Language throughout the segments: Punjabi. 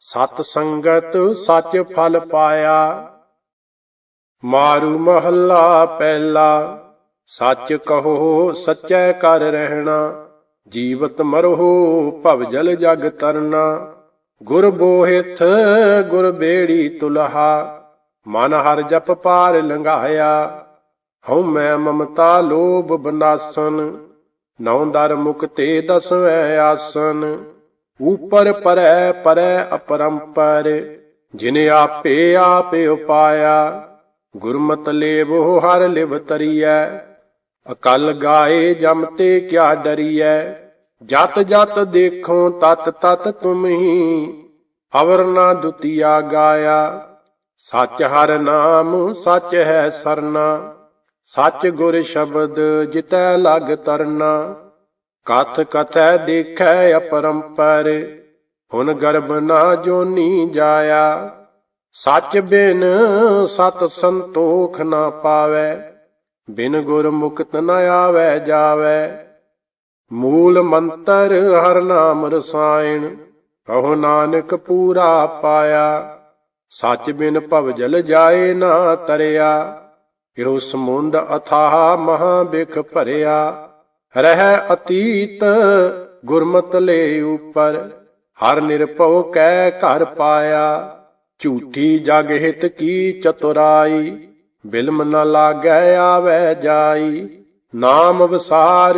ਸਤ ਸੰਗਤ ਸੱਚ ਫਲ ਪਾਇਆ। ਮਾਰੂ ਮਹੱਲਾ ਪਹਿਲਾ, ਸੱਚ ਕਹੋ ਸੱਚੈ ਕਰ ਰਹਿਣਾ। ਜੀਵਤ ਮਰਹੁ ਭਵ ਜਲ ਜਗ ਤਰਨਾ। ਗੁਰ ਬੋਹਿਥ, ਗੁਰ ਬੇੜੀ ਤੁਲਹਾ। ਮਨ ਹਰ ਜਪ ਪਾਰ ਲੰਘਾਇਆ। ਹਉ ਮੈਂ ਮਮਤਾ ਲੋਭ ਬਨਾਸਨ। ਨੌ ਦਰ ਮੁਕਤੇ ਦਸਵੇਂ ਆਸਨ। ਉਪਰ ਪਰੈ ਪਰੈ ਅਪਰੰਪਰ, ਜਿਨ ਆਪੇ ਆਪੇ ਉਪਾਇਆ, ਗੁਰਮਤਿ ਲੇਵੋ ਹਰ ਲਿਵ ਤਰੀਐ, ਅਕਲ ਗਾਏ ਜਮ ਤੇ ਕਿਆ ਡਰੀਐ, ਜਤ ਜਤ ਦੇਖੋ ਤਤ ਤਤ ਤੁਮਹੀ ਅਵਰ ਨਾ ਦੁਤੀਆ ਗਾਇਆ, ਸੱਚ ਹਰ ਨਾਮ ਸੱਚ ਹੈ ਸਰਨਾ, ਸੱਚ ਗੁਰ ਸ਼ਬਦ ਜਿਤੈ ਲਗ ਤਰਨਾ। ਕਥ ਕਥੈ ਦੇਖੈ ਅਪਰੰਪਰ, ਹੁਣ ਗਰਬ ਨਾ ਜੋਨੀ ਜਾਇਆ। ਸੱਚ ਬਿਨ ਸਤ ਸੰਤੋਖ ਨਾ ਪਾਵੈ, ਬਿਨ ਗੁਰ ਮੁਕਤ ਨ ਆਵੈ ਜਾਵੈ। ਮੂਲ ਮੰਤਰ ਹਰ ਨਾਮ ਰਸਾਇਣ, ਕਹੋ ਨਾਨਕ ਪੂਰਾ ਪਾਇਆ। ਸੱਚ ਬਿਨ ਭਵ ਜਲ ਜਾਏ ਨਾ ਤਰਿਆ, ਇਹੋ ਸਮੁੰਦ ਅਥਾਹ ਮਹਾ ਬਿਖ ਭਰਿਆ। ਰਹਿ ਅਤੀਤ, ਗੁਰਮਤ ਲੈ ਉਪਰ, ਹਰ ਨਿਰਭਉ ਕੈ ਘਰ ਪਾਇਆ। ਝੂਠੀ ਜਗ ਹਿਤ ਕੀ ਚਤੁਰਾਈ, ਬਿਲਮ ਨ ਲਾਗੈ ਆਵੈ ਜਾਈ। ਨਾਮ ਵਿਸਾਰ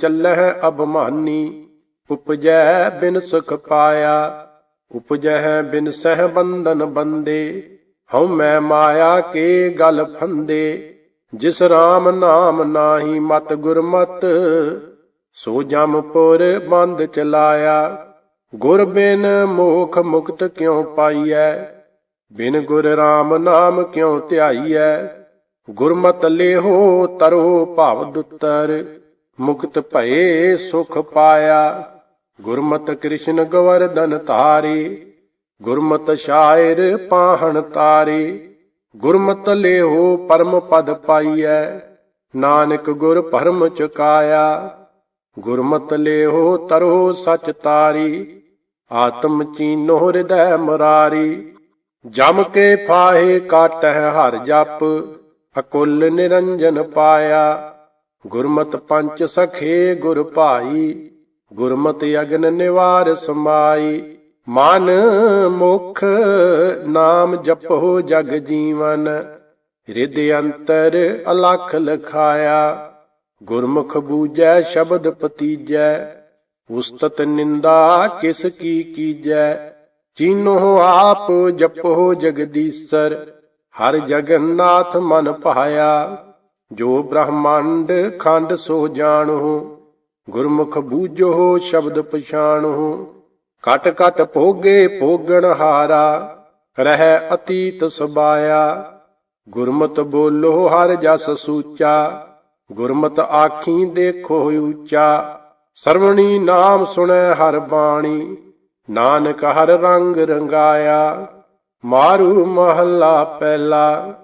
ਚੱਲਹਿ ਅਭਮਾਨੀ, ਉਪਜੈ ਬਿਨ ਸੁਖ ਪਾਇਆ। ਉਪਜੈ ਬਿਨ ਸਹਿ ਬੰਧਨ ਬੰਦੇ, ਹਉ ਮੈਂ ਮਾਇਆ ਕੇ ਗਲ ਫੰਦੇ। ਜਿਸ RAM ਨਾਮ ਨਾਹੀ ਮਤ ਗੁਰਮਤ, ਸੋ ਜਮਪੁਰ ਬੰਦ ਚਲਾਇਆ। ਗੁਰ ਬਿਨ ਮੋਖ ਮੁਕਤ ਕਿਉ ਪਾਈਐ? ਬਿਨ ਗੁਰ RAM ਨਾਮ ਕਿਉ ਧਿਆਈਐ? ਗੁਰਮਤ ਲੇਹੋ ਤਰੋ ਭਾਵ ਦੁੱਤਰ, ਮੁਕਤ ਭਏ ਸੁਖ ਪਾਇਆ। ਗੁਰਮਤ ਕ੍ਰਿਸ਼ਨ ਗਵਰਧਨ ਧਾਰੀ, ਗੁਰਮਤ ਸ਼ਾਇਰ ਪਾਹਣ ਤਾਰੀ। ਗੁਰਮਤ ਲੇਹੋ ਪਰਮ ਪਦ ਪਾਈਐ, ਨਾਨਕ ਗੁਰ ਭਰਮ ਚੁਕਾਇਆ। ਗੁਰਮਤ ਲੇਹੋ ਤਰੋ ਸਚ ਤਾਰੀ, ਆਤਮ ਚੀਨੋ ਹਿਰਦੈ ਮੁਰਾਰੀ। ਜਮ ਕੇ ਫਾਹੇ ਕਾਟਹਿ ਹਰ ਜਪ, ਅਕੁੱਲ ਨਿਰੰਜਨ ਪਾਇਆ। ਗੁਰਮਤ ਪੰਚ ਸਖੇ ਗੁਰ ਭਾਈ, ਗੁਰਮਤ ਅਗਨ ਨਿਵਾਰ ਸਮਾਈ। ਮਨ ਮੁਖ ਨਾਮ ਜਪੋ ਜਗ ਜੀਵਨ ਹਿਰਦ ਅੰਤਰ ਅਲਖ ਲਖਾਇਆ। ਗੁਰਮੁਖ ਬੂਜੈ ਸ਼ਬਦ ਪਤੀਜੈ ਉਸਤਤ ਨਿੰਦਾ ਕਿਸ ਕੀ ਕੀਜੈ। ਚੀਨੋ ਆਪ ਜਪੋ ਜਗਦੀਸ਼ਰ, ਹਰ ਜਗਨਨਾਥ ਮਨ ਪਾਇਆ। ਜੋ ਬ੍ਰਹਮੰਡ ਖੰਡ ਸੋ ਜਾਣੋ ਗੁਰਮੁਖ ਬੂਝੋ ਸ਼ਬਦ ਪਛਾਣੋ ਕਟ ਕਟ ਭੋਗੇ ਭੋਗਣ ਹਾਰਾ, ਰਹਿ ਅਤੀਤ ਸਬਾਇਆ। ਗੁਰਮਤ ਬੋਲੋ ਹਰ ਜਸ ਸੂਚਾ, ਗੁਰਮਤ ਆਖੀ ਦੇਖੋ ਉੱਚਾ। ਸਰਵਣੀ ਨਾਮ ਸੁਣੈ ਹਰ ਬਾਣੀ, ਨਾਨਕ ਹਰ ਰੰਗ ਰੰਗਾਇਆ। ਮਾਰੂ ਮਹੱਲਾ ਪਹਿਲਾ,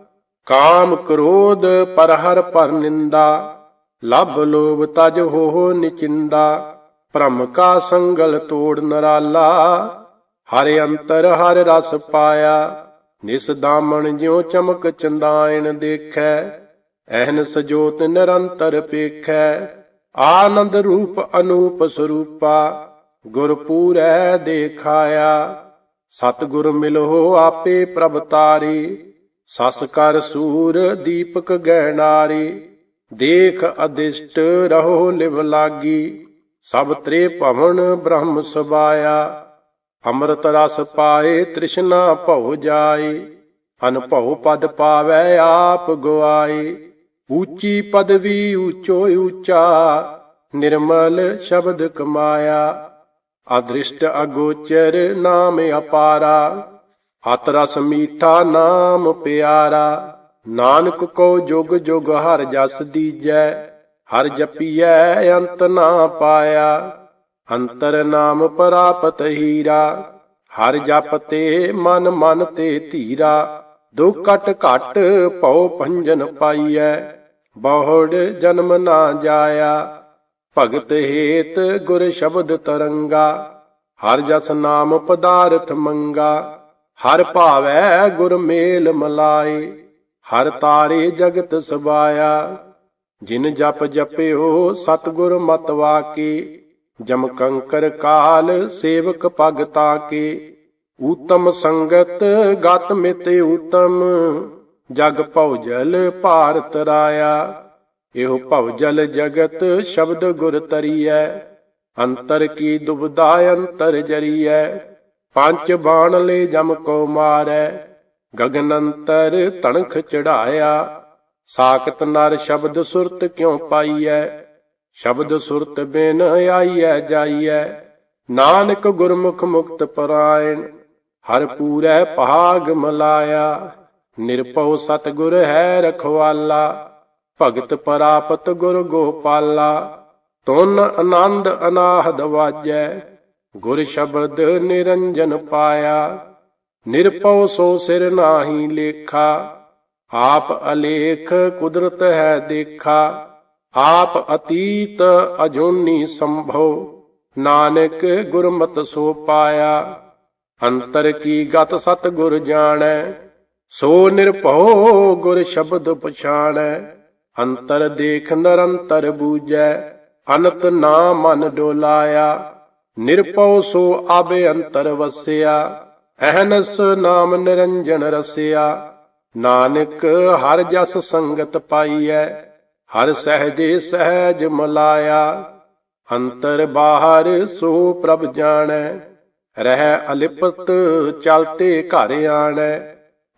ਕਾਮ ਕ੍ਰੋਧ ਪਰ ਹਰ ਪਰ ਨਿੰਦਾ। ਲਭ ਲੋਭ ਤਜ ਹੋ ਨਿਚਿੰਦਾ। ਭ੍ਰਮ ਕਾ ਸੰਗਲ ਤੋੜ ਨਰਾਲਾ, ਹਰ ਅੰਤਰ ਹਰ ਰਸ ਪਾਇਆ। ਨਿਸ ਦਾਮਣ ਜਿਉ ਚਮਕ ਚੰਦਾਇਣ ਦੇਖੈ, ਐਹਨ ਸਜੋਤ ਨਿਰੰਤਰ ਪੇਖੈ। ਆਨੰਦ ਰੂਪ ਅਨੂਪ ਸਰੂਪਾ, ਗੁਰ ਪੂਰੈ ਦੇਖਾਇਆ। ਸਤਿਗੁਰ ਮਿਲੋ ਆਪੇ ਪ੍ਰਭ ਤਾਰੀ, ਸਸ ਕਰ ਸੂਰ ਦੀਪਕ ਗਹਿਣਾਰੀ। ਦੇਖ ਅਦਿਸ਼ਟ ਰਹੋ ਲਿਵ ਲਾਗੀ। ਸਭ ਤ੍ਰੇ ਭਵਨ ਬ੍ਰਹਮ ਸਬਾਇਆ ਅੰਮ੍ਰਿਤ ਰਸ ਪਾਏ, ਤ੍ਰਿਸ਼ਨਾ ਭਉ ਜਾਏ, ਅਨਭਉ ਪਦ ਪਾਵੈ, ਆਪ ਗਵਾਏ ਉੱਚੀ ਪਦਵੀ ਉੱਚੋ ਉੱਚਾ ਨਿਰਮਲ ਸ਼ਬਦ ਕਮਾਇਆ। ਅਦ੍ਰਿਸ਼ਟ ਅਗੋਚਰ ਨਾਮ ਅਪਾਰਾ ਹਤ ਰਸ ਮੀਠਾ ਨਾਮ ਪਿਆਰਾ। ਨਾਨਕ ਕੋ ਜੁਗ ਜੁਗ ਹਰ ਜਸ ਦੀਜੈ ਹਰ ਜਪੀਐ, ਅੰਤ ਨਾ ਪਾਇਆ। ਅੰਤਰ ਨਾਮ ਪ੍ਰਾਪਤ ਹੀਰਾ। ਹਰ ਜਪ ਤੇ ਮਨ ਮਨ ਤੇ ਧੀਰਾ। ਦੁਖ ਕਟ ਘਟ ਭਉ ਭੰਜਨ ਪਾਈਐ। ਬਹੁੜ ਜਨਮ ਨਾ ਜਾਇਆ। ਭਗਤ ਹੇਤ ਗੁਰ ਸ਼ਬਦ ਤਰੰਗਾ। ਹਰ ਜਸ ਨਾਮ ਪਦਾਰਥ ਮੰਗਾ। ਹਰ ਭਾਵੈ ਗੁਰ ਮੇਲ ਮਲਾਏ। ਹਰ ਤਾਰੇ ਜਗਤ ਸਬਾਇਆ। ਜਿਨ ਜਪ ਜਪਿਓ ਸਤਿਗੁਰ ਮਤ ਵਾਕੇ, ਜਮ ਕੰਕਰ ਕਾਲ ਸੇਵਕ ਭਗਤਾ ਕੇ ਊਤਮ ਸੰਗਤ ਗਤ ਮਿਤੇ ਊਤਮ, ਜਗ ਭਉਜਲ ਭਾਰਤ ਰਾਇਆ। ਇਹੋ ਭਉਜਲ ਜਗਤ ਸ਼ਬਦ ਗੁਰ ਤਰੀਐ, ਅੰਤਰ ਕੀ ਦੁਬਦਾ ਅੰਤਰ ਜਰੀਐ। ਪੰਜ ਬਾਣ ਲੈ ਜਮ ਕੋ ਮਾਰੈ ਗਗਨ ਅੰਤਰ ਤਣਖ ਚੜਾਇਆ। ਸਾਖਤ ਨਰ ਸ਼ਬਦ ਸੁਰਤ ਕਿਉ ਪਾਈਐ? ਸ਼ਬਦ ਸੁਰਤ ਬਿਨ ਆਈਐ ਜਾਈਐ। ਨਾਨਕ ਗੁਰਮੁਖ ਮੁਕਤ ਪਰਾਇਣ, ਹਰ ਪੂਰੈ ਭਾਗ ਮਲਾਇਆ। ਨਿਰਭਉ ਸਤਿਗੁਰ ਹੈ ਰਖਵਾਲਾ, ਭਗਤ ਪਰਾਪਤ ਗੁਰ ਗੋਪਾਲਾ। ਤੁਨ ਆਨੰਦ ਅਨਾਹਦ ਵਾਜੈ, ਗੁਰ ਸ਼ਬਦ ਨਿਰੰਜਨ ਪਾਇਆ। ਨਿਰਭਉ ਸੋ ਸਿਰ ਨਾਹੀ ਲੇਖਾ ਆਪ ਅਲੇਖ ਕੁਦਰਤ ਹੈ ਦੇਖਾ, ਆਪ ਅਤੀਤ ਅਜੂਨੀ ਸੰਭਉ ਨਾਨਕ ਗੁਰਮਤਿ ਸੋ ਪਾਇਆ, ਅੰਤਰ ਕੀ ਗਤ ਸਤ ਗੁਰ ਜਾਣੈ, ਸੋ ਨਿਰਭਉ ਗੁਰ ਸ਼ਬਦ ਪਛਾਣੈ, ਅੰਤਰ ਦੇਖ ਨਿਰੰਤਰ ਬੂਝੈ, ਅਨਤ ਨਾ ਮਨ ਡੋਲਾਇਆ, ਨਿਰਭਉ ਸੋ ਆਬੇ ਅੰਤਰ ਵਸਿਆ, ਅਹਨਸ ਨਾਮ ਨਿਰੰਜਨ ਰਸਿਆ ਨਾਨਕ ਹਰ ਜਸ ਸੰਗਤ ਪਾਈਐ, ਹਰ ਸਹਜੇ ਸਹਿਜ ਮਲਾਇਆ। ਅੰਤਰ ਬਾਹਰ ਸੋ ਪ੍ਰਭ ਜਾਣੈ, ਰਹਿ ਅਲਿਪਤ ਚਲਤੇ ਘਰ ਆਣੈ।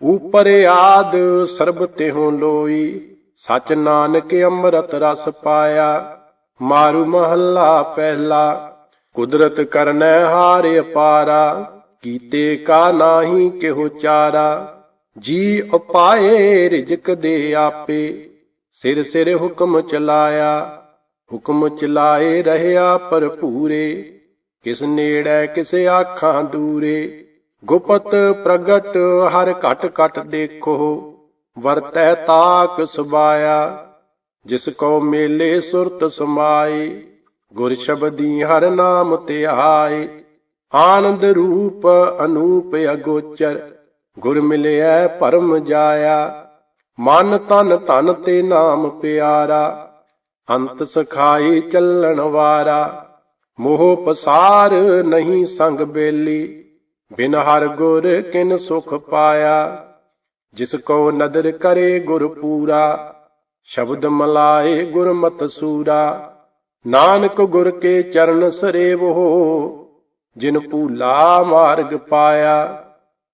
ਉਪਰ ਆਦ ਸਰਬ ਤਿਹੁ ਲੋਈ, ਸਚ ਨਾਨਕ ਅੰਮ੍ਰਿਤ ਰਸ ਪਾਇਆ। ਮਾਰੂ ਮਹੱਲਾ ਪਹਿਲਾ, ਕੁਦਰਤ ਕਰਨੈ ਹਾਰੇ ਪਾਰਾ ਕੀਤੇ ਕਾ ਨਾਹੀ ਕਿਹੋ ਚਾਰਾ। ਜੀ ਉਪਾਏ ਰਿਜਕ ਦੇ ਆਪੇ, ਸਿਰ ਸਿਰ ਹੁਕਮ ਚਲਾਇਆ। ਹੁਕਮ ਚਲਾਏ ਰਹਿਆ ਭਰਪੂਰੇ, ਕਿਸ ਨੇੜੇ ਕਿਸ ਆਖਾਂ ਦੂਰੇ। ਗੁਪਤ ਪ੍ਰਗਟ ਹਰ ਘਟ ਘਟ ਦੇਖੋ, ਵਰਤੈ ਤਾਕ ਸੁਬਾਇਆ ਜਿਸ ਕੋ ਮੇਲੇ ਸੁਰਤ ਸਮਾਏ, ਗੁਰ ਸ਼ਬਦੀ ਹਰ ਨਾਮ ਧਿਆਏ। ਆਨੰਦ ਰੂਪ ਅਨੂਪ ਅਗੋਚਰ ਗੁਰ ਮਿਲਿਆ ਪਰਮ ਜਾਇਆ, ਮਨ ਤਨ ਧਨ ਤੇ ਨਾਮ ਪਿਆਰਾ, ਅੰਤ ਸਖਾਈ ਚੱਲਣ ਵਾਰਾ, ਮੋਹ ਪਸਾਰ ਨਹੀਂ ਸੰਗ ਬੇਲੀ, ਬਿਨ ਹਰ ਗੁਰ ਕਿਨ ਸੁਖ ਪਾਇਆ, ਜਿਸ ਕੋ ਨਦਰ ਕਰੇ ਗੁਰ ਪੂਰਾ, ਸ਼ਬਦ ਮਲਾਏ ਗੁਰਮਤ ਸੂਰਾ, ਨਾਨਕ ਗੁਰ ਕੇ ਚਰਨ ਸਰੇਵੋ, ਜਿਨ ਭੂਲਾ ਮਾਰਗ ਪਾਇਆ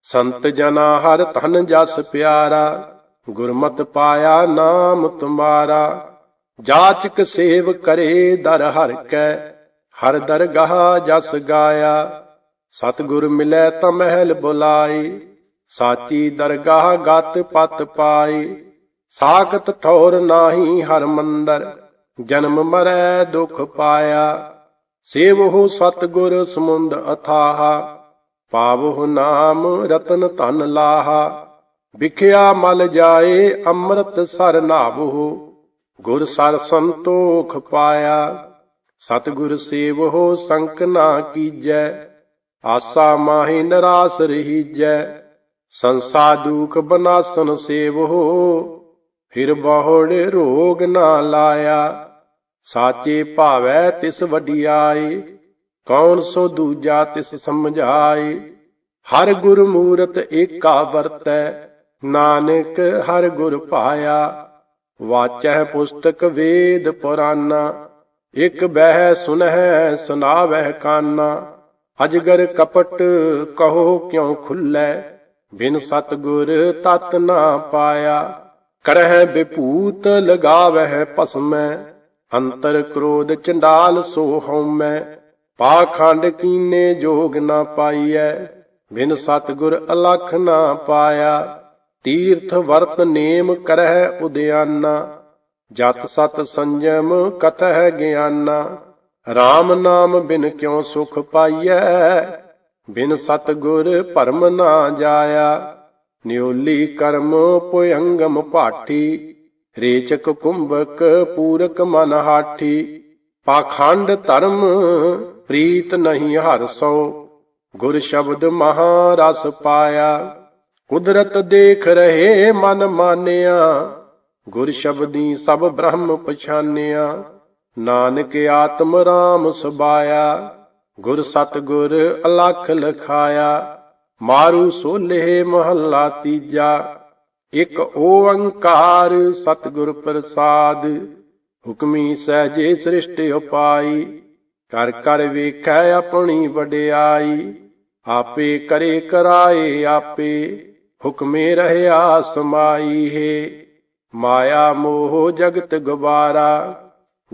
ਸੰਤ ਜਨਾ ਹਰ ਧਨ ਜਸ ਪਿਆਰਾ, ਗੁਰਮਤ ਪਾਇਆ ਨਾਮ ਤੁਮਾਰਾ। ਜਾਚਕ ਸੇਵ ਕਰੇ ਦਰ ਹਰ ਕੈ, ਹਰ ਦਰਗਾਹ ਜਸ ਗਾਇਆ। ਸਤਿਗੁਰ ਮਿਲੈ ਤਾਂ ਮਹਿਲ ਬੁਲਾਈ ਸਾਚੀ ਦਰਗਾਹ ਗਤ ਪਤ ਪਾਈ ਸਾਖਤ ਠੌਰ ਨਾਹੀ ਹਰ ਮੰਦਰ, ਜਨਮ ਮਰੈ ਦੁਖ ਪਾਇਆ। ਸੇਵਹੁ ਸਤਿਗੁਰ ਸਮੁੰਦ ਅਥਾਹ ਪਾਵਹੁ ਨਾਮ ਰਤਨ ਧਨ ਲਾਹਾ। ਵਿਖਿਆ ਮਲ ਜਾਏ ਅੰਮ੍ਰਿਤ ਸਰ ਨਾਵਹੁ ਗੁਰ ਸਰ ਸੰਤੋਖ ਪਾਇਆ। ਸਤਿਗੁਰ ਸੇਵਹੁ ਸੰਕ ਨਾ ਕੀਜੈ। ਆਸਾ ਮਾਹੀ ਨਰਾਸ ਰਹੀਜੈ। ਸੰਸਾ ਦੁਖ ਬਨਾਸਨ ਸੇਵਹੁ ਫਿਰ ਬਹੁੜੇ ਰੋਗ ਨਾ ਲਾਇਆ। ਸਾਚੇ ਭਾਵੈ ਤਿਸ ਵਡਿਆਈ ਕੌਣ ਸੋ ਦੂਜਾ ਤਿਸ ਸਮਝਾਈ ਹਰ ਗੁਰ ਮੂਰਤ ਏਕਾ ਵਰਤੈ। ਨਾਨਕ ਹਰ ਗੁਰ ਪਾਇਆ। ਵਾਚੈ ਪੁਸਤਕ ਵੇਦ ਪੁਰਾਨਾ। ਇਕ ਬਹਿ ਸੁਨਹਿ ਸੁਨਾਵਹਿ ਕਾਨਾ। ਅਜਗਰ ਕਪਟ ਕਹੋ ਕਿਉ ਖੁੱਲੈ? ਬਿਨ ਸਤਗੁਰ ਤਤ ਨਾ ਪਾਇਆ। ਕਰਹਿ ਵਿਭੂਤ ਲਗਾਵਹਿ ਭਸਮੈ। ਅੰਤਰ ਕ੍ਰੋਧ ਚੰਡਾਲ ਸੋ ਹਉਮੈ। ਪਾਖੰਡ ਕੀਨੇ ਜੋਗ ਨਾ ਪਾਈਐ, ਬਿਨ ਸਤਗੁਰ ਅਲਖ ਨਾ ਪਾਇਆ। ਤੀਰਥ ਵਰਤ ਨੇਮ ਕਰਹਿ ਉਦਿਆਨਾ, ਜਤ ਸਤ ਸੰਜਮ ਕਤਹਿ ਗਿਆਨਾ। RAM ਨਾਮ ਬਿਨ ਕਿਉ ਸੁਖ ਪਾਈਐ, ਬਿਨ ਸਤਗੁਰ ਭਰਮ ਨਾ ਜਾਇਆ। ਨਿਉਲੀ ਕਰਮ ਪੁਯੰਗਮ ਪਾਠੀ ਰੇਚਕ ਕੁੰਭਕ ਪੂਰਕ ਮਨ ਹਾਠੀ। ਪਾਖੰਡ ਧਰਮ ਪ੍ਰੀਤ ਨਹੀਂ ਹਰ ਸੋ। ਗੁਰ ਸ਼ਬਦ ਮਹਾ ਰਸ ਪਾਇਆ। ਕੁਦਰਤ ਦੇਖ ਰਹੇ ਮਨ ਮਾਨਿਆ। ਗੁਰ ਸ਼ਬਦੀ ਸਭ ਬ੍ਰਹਮ ਪਛਾਨਿਆ। ਨਾਨਕ ਆਤਮ ਰਾਮ ਸੁਬਾਇਆ ਗੁਰ ਸਤ ਗੁਰ ਅਲਖ ਲਖਾਇਆ। ਮਾਰੂ ਸੋਲੇ ਮਹੱਲਾ ਤੀਜਾ। ਇਕ ਓੰਕਾਰ ਸਤਿਗੁਰ ਪ੍ਰਸਾਦ। ਹੁਕਮੀ ਸਹਜੇ ਸ੍ਰਿਸ਼ਟ ਉਪਾਈ। ਕਰ ਕਰ ਵੇਖੈ ਆਪਣੀ ਵਡਿਆਈ, ਆਪੇ ਕਰੇ ਕਰਾਏ ਆਪੇ, ਹੁਕਮੇ ਰਹਿਆ ਸਮਾਈ ਹੈ। ਮਾਇਆ ਮੋਹ ਜਗਤ ਗਵਾਰਾ,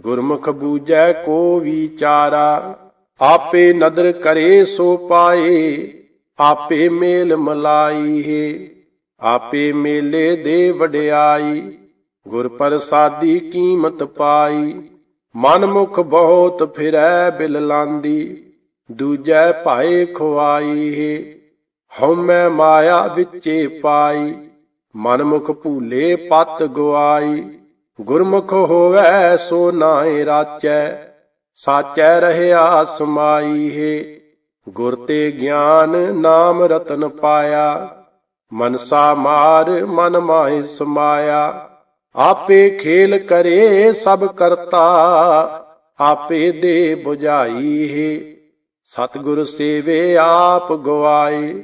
ਗੁਰਮੁਖ ਬੂਝੈ ਕੋ ਵਿਚਾਰਾ, ਆਪੇ ਨਦਰ ਕਰੇ ਸੋ ਪਾਏ, ਆਪੇ ਮੇਲ ਮਲਾਈ ਹੈ। ਆਪੇ ਮੇਲੇ ਦੇ ਵਡਿਆਈ, ਗੁਰ ਪ੍ਰਸਾਦੀ ਕੀਮਤ ਪਾਈ। ਮਨ ਮੁਖ ਬਹੁਤ ਫਿਰੈ ਬਿਲ ਲਾਂਦੀ, ਦੂਜੈ ਭਾਏ ਖੁਆਈ ਹੈ ਹਉਮੈ ਮਾਇਆ ਵਿੱਚੇ ਪਾਈ, ਮਨਮੁਖ ਭੂਲੇ ਪਤ ਗਵਾਈ, ਗੁਰਮੁਖ ਹੋਵੈ ਸੋ ਨਾਏ ਰਾਚੈ, ਸਾਚੈ ਰਹਿਆ ਸਮਾਈ ਹੈ ਗੁਰ ਤੇ ਗਿਆਨ ਨਾਮ ਰਤਨ ਪਾਇਆ, ਮਨਸਾ ਮਾਰ ਮਨ ਮਾਹਿ ਸਮਾਇਆ। ਆਪੇ ਖੇਲ ਕਰੇ ਸਭ ਕਰਤਾ, ਆਪੇ ਦੇ 부ਝਾਈ ਹੈ। ਸਤਿਗੁਰ ਸੇਵੇ ਆਪ ਗਵਾਏ,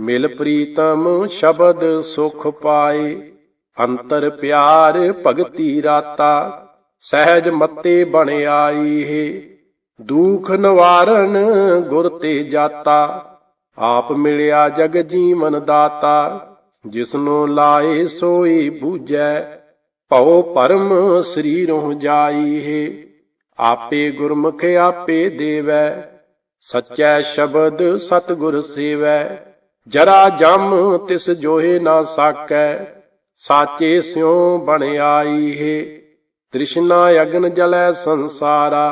ਮਿਲ ਪ੍ਰੀਤਮ ਸ਼ਬਦ ਸੁਖ ਪਾਏ। ਅੰਤਰ ਪਿਆਰ ਭਗਤੀ ਰਾਤਾ, ਸਹਿਜ ਮੱਤੇ ਬਣ ਆਈ ਹੈ। ਦੁਖ ਨਿਵਾਰਨ ਗੁਰ ਤੇ ਜਾਤਾ, ਆਪ ਮਿਲਿਆ ਜਗ ਜੀਵਨ ਦਾਤਾ। ਜਿਸਨੂੰ ਲਾਏ ਸੋਈ ਬੂਝੈ ਭਉ ਪਰਮ ਸਰੀਰੋਂ ਜਾਈ ਹੈ ਆਪੇ ਗੁਰਮੁਖ ਆਪੇ ਦੇਵੈ, ਸਚੈ ਸ਼ਬਦ ਸਤਿਗੁਰ ਸੇਵੈ, ਜਰਾ ਜਮ ਤਿਸ ਜੋਹੇ ਨਾ ਸਾਕੈ, ਸਾਚੇ ਸਿਉ ਬਣ ਆਈ ਹੈ ਤ੍ਰਿਸ਼ਨਾ ਅਗਨ ਜਲੈ ਸੰਸਾਰਾ,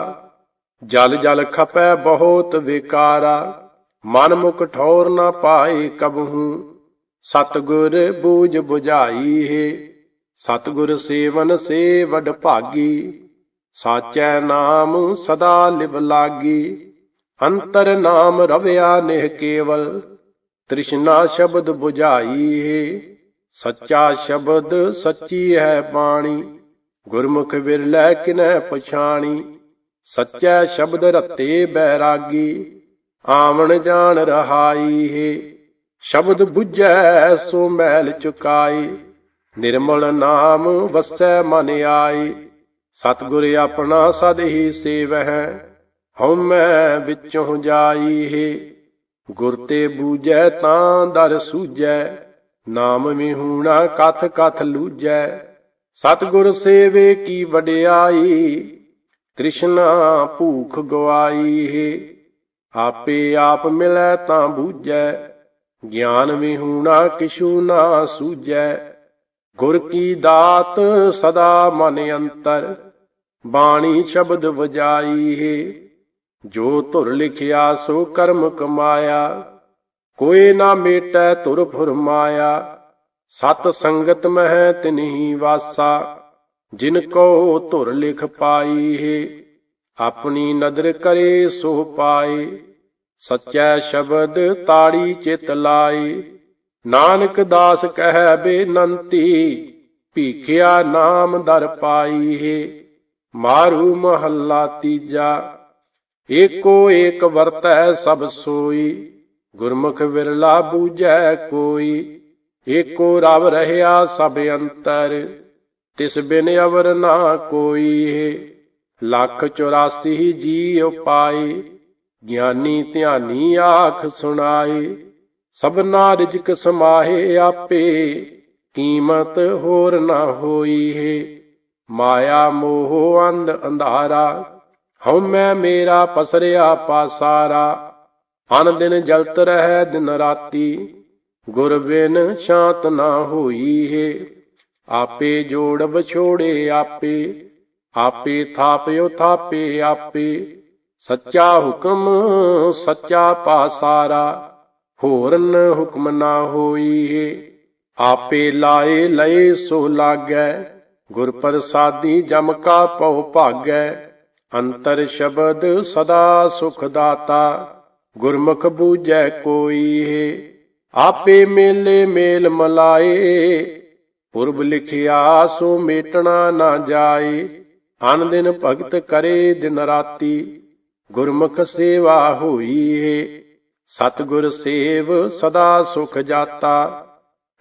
ਜਲ ਜਲ ਖਪੈ ਬਹੁਤ ਵਿਕਾਰਾ, ਮਨ ਮੁਖ ਠੌਰ ਨਾ ਪਾਏ ਕਬਹੂ, ਸਤਗੁਰ ਬੂਝ 부ਝਾਈ ਹੈ ਸਤਗੁਰ ਸੇਵਨ ਸੇ ਵਡ ਭਾਗੀ, ਸਾਚੈ ਨਾਮ ਸਦਾ ਲਿਵ ਲਾਗੀ। ਅੰਤਰ ਨਾਮ ਰਵਿਆ ਨਿਹ ਕੇਵਲ, ਤ੍ਰਿਸ਼ਨਾ ਸ਼ਬਦ 부ਝਾਈ ਹੈ ਸੱਚਾ ਸ਼ਬਦ ਸੱਚੀ ਹੈ ਬਾਣੀ, ਗੁਰਮੁਖ ਵਿਰਲੇ ਕਿਨੈ ਪਛਾਣੀ। ਸੱਚੈ ਸ਼ਬਦ ਰਤੇ ਬੈਰਾਗੀ, ਆਵਣ ਜਾਣ ਰਹਾਈ ਹੈ ਸ਼ਬਦ 부ਝੈ ਸੋ ਮੈਲ ਚੁਕਾਈ। ਨਿਰਮਲ ਨਾਮ ਵਸੈ ਮਨ ਆਈ। ਸਤਿਗੁਰ ਆਪਣਾ ਸਦ ਹੀ ਸੇਵਹਿ ਹਉਮੈ ਵਿੱਚੋਂ ਜਾਈ ਹੈ। ਗੁਰ ਤੇ ਬੂਝੈ ਤਾਂ ਦਰ ਸੂਝੈ, ਨਾਮ ਵਿਹੂਣਾ ਕਥ ਕਥ ਲੂਝੈ। ਸਤਿਗੁਰ ਸੇਵੇ ਕੀ ਵਡਿਆਈ, ਤ੍ਰਿਸ਼ਨਾ ਭੂਖ ਗਵਾਈ ਹੈ। ਆਪੇ ਆਪ ਮਿਲੈ ਤਾਂ ਬੂਝੈ, ਗਿਆਨ ਵਿਹੂਣਾ ਕਿਛੂ ਨਾ ਸੂਝੈ। ਗੁਰ ਕੀ ਦਾਤ ਸਦਾ ਮਨ ਅੰਤਰ, ਬਾਣੀ ਸ਼ਬਦ ਵਜਾਈ ਹੈ। ਜੋ ਧੁਰ ਲਿਖਿਆ ਸੋ ਕਰਮ ਕਮਾਇਆ, ਕੋਈ ਨਾ ਮੇਟੈ ਧੁਰ ਫੁਰਮਾਇਆ। ਸਤ ਸੰਗਤ ਮਹਿ ਤਿਨਹੀ ਵਾਸਾ, ਜਿਨ ਕੋ ਧੁਰ ਲਿਖ ਪਾਈ ਹੈ। ਆਪਣੀ ਨਦਰ ਕਰੇ ਸੋ ਪਾਏ, ਸਚੈ ਸ਼ਬਦ ਤਾੜੀ ਚਿਤ ਲਾਏ। ਨਾਨਕ ਦਾਸ ਕਹਿ ਬੇਨੰਤੀ, ਭੀਖਿਆ ਨਾਮ ਦਰ ਪਾਈ ਹੈ ਮਾਰੂ ਮਹੱਲਾ ਤੀਜਾ, ਏਕੋ ਏਕ ਵਰਤੈ ਸਭ ਸੋਈ, ਗੁਰਮੁਖ ਵਿਰਲਾ ਬੂਝੈ ਕੋਈ, ਏਕੋ ਰਵ ਰਹਿਆ ਸਭ ਅੰਤਰ, ਤਿਸ ਬਿਨ ਅਵਰ ਨਾ ਕੋਈ ਹੈ ਲੱਖ 84 ਜੀ ਉਪਾਏ, ਗਿਆਨੀ ਧਿਆਨੀ ਆਖ ਸੁਣਾਏ। ਸਭਨਾ ਰਿਜਕ ਸਮਾਹੇ ਆਪੇ, ਕੀਮਤ ਹੋਰ ਨਾ ਹੋਈ ਹੈ। ਮਾਇਆ ਮੋਹ ਅੰਧ ਅੰਧਾਰਾ ਹਉਮੈ ਮੇਰਾ ਪਸਰਿਆ ਪਾਸਾਰਾ। ਅਨ ਦਿਨ ਜਲਤ ਰਹਿ ਦਿਨ ਰਾਤੀ, ਗੁਰ ਬਿਨ ਸ਼ਾਂਤ ਨਾ ਹੋਈ ਹੈ। ਆਪੇ ਜੋੜ ਵਿਛੋੜੇ ਆਪੇ ਆਪੇ ਥਾਪਿਓ ਥਾਪੇ ਆਪੇ। ਸੱਚਾ ਹੁਕਮ ਸੱਚਾ ਪਾਸਾਰਾ। ਹੋਰਨ ਹੁਕਮ ਨਾ ਹੋਈ ਹੈ ਆਪੇ ਲਾਏ ਲਏ ਸੋ ਲਾਗੈ। ਗੁਰ ਪ੍ਰਸਾਦੀ ਜਮ ਕਾ ਪਉ ਭਾਗੈ। ਅੰਤਰ ਸ਼ਬਦ ਸਦਾ ਸੁਖ ਦਾਤਾ। ਗੁਰਮੁਖ ਬੂਝੈ ਕੋਈ ਹੈ ਆਪੇ ਮੇਲੇ ਮੇਲ ਮਲਾਏ। ਪੁਰਬ ਲਿਖਿਆ ਸੋ ਮੇਟਣਾ ਨਾ ਜਾਏ। ਅਨ ਦਿਨ ਭਗਤ ਕਰੇ ਦਿਨ ਰਾਤੀ। ਗੁਰਮੁਖ ਸੇਵਾ ਹੋਈ ਹੈ ਸਤਿਗੁਰ ਸੇਵ ਸਦਾ ਸੁਖ ਜਾਤਾ,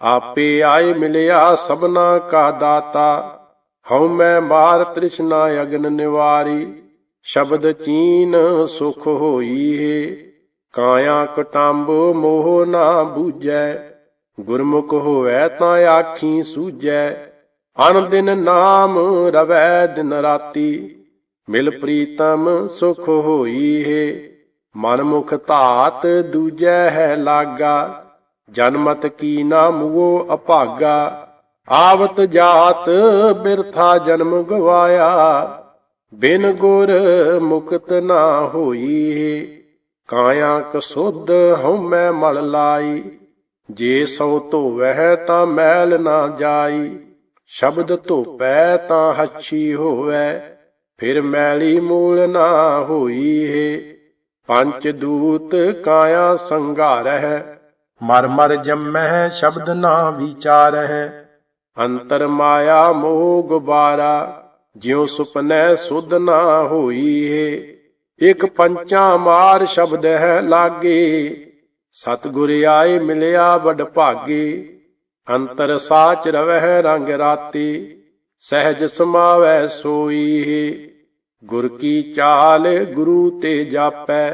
ਆਪੇ ਆਏ ਮਿਲਿਆ ਸਭਨਾ ਕਾ ਦਾਤਾ। ਹਉ ਮੈਂ ਮਾਰ ਤ੍ਰਿਸ਼ਨਾ ਅਗਨ ਨਿਵਾਰੀ, ਸ਼ਬਦ ਚੀਨ ਸੁਖ ਹੋਈ ਹੈ ਕਾਇਆ ਕਟੰਬ ਮੋਹ ਨਾ ਬੂਝੈ, ਗੁਰਮੁਖ ਹੋਵੈ ਤਾਂ ਆਖੀ ਸੂਝੈ। ਅਨ ਦਿਨ ਨਾਮ ਰਵੈ ਦਿਨ ਰਾਤੀ, ਮਿਲ ਪ੍ਰੀਤਮ ਸੁਖ ਹੋਈ ਹੈ ਮਨ ਮੁਖ ਧਾਤ ਦੂਜੈ ਹੈ ਲਾਗਾ ਜਨਮਤ ਕੀ ਨਾ ਮੁਗੋ ਅਭਾਗਾ। ਆਵਤ ਜਾਤ ਬਿਰਥਾ ਜਨਮ ਗਵਾਇਆ, ਬਿਨ ਗੁਰ ਮੁਕਤ ਨਾ ਹੋਈ। ਕਾਇਆ ਕਸੁੱਧ ਹਉਮੈ ਮਲ ਲਾਈ, ਜੇ ਸੋ ਧੋਵਹਿ ਤਾਂ ਮੈਲ ਨਾ ਜਾਈ। ਸ਼ਬਦ ਧੋਪੈ ਤਾਂ ਹੱਛੀ ਹੋਵੈ, ਫਿਰ ਮੈਲੀ ਮੂਲ ਨਾ ਹੋਈ। ਏ ਪੰਚ ਦੂਤ ਕਾਇਆ ਸੰਘਾਰਹਿ। ਮਰ ਮਰ ਜੰਮਹਿ ਸ਼ਬਦ ਨਾ ਵਿਚਾਰਹਿ। ਅੰਤਰ ਮਾਇਆ ਮੋਹ ਗੁਬਾਰਾ ਜਿਉ ਸੁਪਨੈ ਸੁਧ ਨਾ ਹੋਈ ਏ ਇਕ ਪੰਚਾ ਮਾਰ ਸ਼ਬਦ ਹੈ ਲਾਗੇ ਸਤਿਗੁਰ ਆਏ ਮਿਲਿਆ ਵਡ ਭਾਗੇ। ਅੰਤਰ ਸਾਚ ਰਵਹਿ ਰੰਗ ਰਾਤੀ ਸਹਿਜ ਸਮਾਵੈ ਸੋਈ ਗੁਰ ਕੀ ਚਾਲ ਗੁਰੂ ਤੇ ਜਾਪੈ,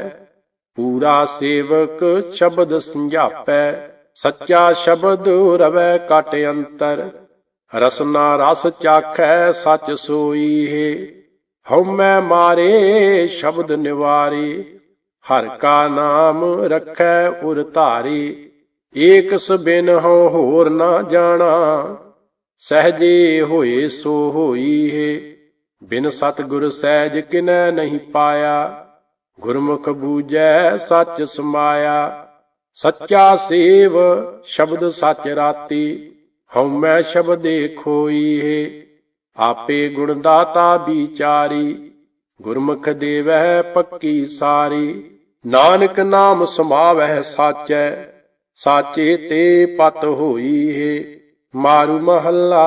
ਪੂਰਾ ਸੇਵਕ ਸ਼ਬਦ ਸੰਝਾਪੈ, ਸੱਚਾ ਸ਼ਬਦ ਰਵੈ ਕਟ ਅੰਤਰ, ਰਸਨਾ ਰਸ ਚਾਖੈ ਸਚ ਸੋਈ ਹੈ। ਹਉਮੈ ਮਾਰੇ ਸ਼ਬਦ ਨਿਵਾਰੇ, ਹਰ ਕਾ ਨਾਮ ਰਖੈ ਉਰ ਧਾਰੀ, ਏਕ ਸਬਿਨ ਹਉ ਹੋਰ ਨਾ ਜਾਣਾ, ਸਹਜੇ ਹੋਏ ਸੋ ਹੋਈ ਹੈ। ਬਿਨ ਸਤਿਗੁਰ ਸਹਿਜ ਕਿਨੈ ਨਹੀਂ ਪਾਇਆ, ਗੁਰਮੁਖ ਬੂਝੈ ਸੱਚ ਸਮਾਇਆ। ਸੱਚਾ ਸੇਵ ਸ਼ਬਦ ਸੱਚ ਰਾਤੀ ਹਉਮੈ ਸ਼ਬਦੇ ਖੋਈ ਹੈ ਆਪੇ ਗੁਣ ਦਾਤਾ ਵਿਚਾਰੀ, ਗੁਰਮੁਖ ਦੇਵੈ ਪੱਕੀ ਸਾਰੀ। ਨਾਨਕ ਨਾਮ ਸਮਾਵਹਿ ਸਾਚੈ, ਸਾਚੇ ਤੇ ਪਤ ਹੋਈ ਹੈ ਮਾਰੂ ਮਹੱਲਾ